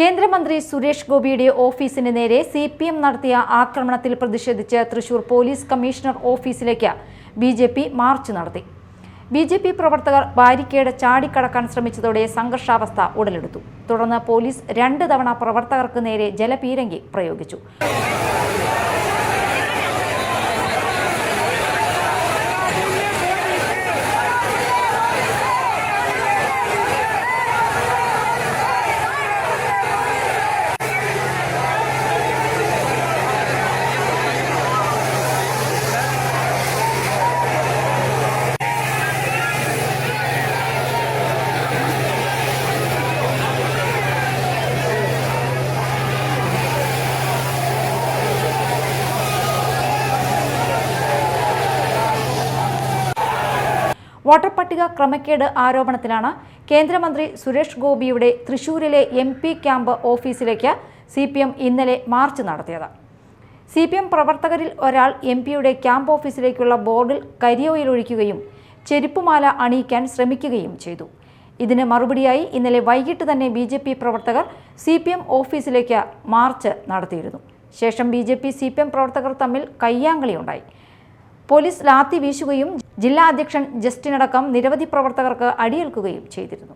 കേന്ദ്രമന്ത്രി സുരേഷ് ഗോപിയുടെ ഓഫീസിന് നേരെ സി പി എം നടത്തിയ ആക്രമണത്തിൽ പ്രതിഷേധിച്ച് തൃശൂർ പോലീസ് കമ്മീഷണർ ഓഫീസിലേക്ക് ബി ജെ പി മാർച്ച് നടത്തി. ബി ജെ പി പ്രവർത്തകർ ബാരിക്കേഡ് ചാടിക്കടക്കാൻ ശ്രമിച്ചതോടെ സംഘർഷാവസ്ഥ ഉടലെടുത്തു. തുടർന്ന് പോലീസ് രണ്ട് തവണ പ്രവർത്തകർക്ക് നേരെ ജലപീരങ്കി പ്രയോഗിച്ചു. വോട്ടർ പട്ടിക ക്രമക്കേട് ആരോപണത്തിലാണ് കേന്ദ്രമന്ത്രി സുരേഷ് ഗോപിയുടെ തൃശൂരിലെ എം പി ക്യാമ്പ് ഓഫീസിലേക്ക് സി പി എം ഇന്നലെ മാർച്ച് നടത്തിയത്. സി പി എം പ്രവർത്തകരിൽ ഒരാൾ എം പിയുടെ ക്യാമ്പ് ഓഫീസിലേക്കുള്ള ബോർഡിൽ കരിയോയിൽ ഒഴിക്കുകയും ചെരുപ്പുമാല അണിയിക്കാൻ ശ്രമിക്കുകയും ചെയ്തു. ഇതിന് മറുപടിയായി ഇന്നലെ വൈകിട്ട് തന്നെ ബി ജെ പി പ്രവർത്തകർ സി പി എം ഓഫീസിലേക്ക് മാർച്ച് നടത്തിയിരുന്നു. ശേഷം B J P C P M പ്രവർത്തകർ തമ്മിൽ കയ്യാങ്കളിയുണ്ടായി. പോലീസ് ലാത്തി വീശുകയും ജില്ലാ അധ്യക്ഷൻ ജസ്റ്റിനടക്കം നിരവധി പ്രവർത്തകർക്ക് അടിയേൽക്കുകയും ചെയ്തിരുന്നു.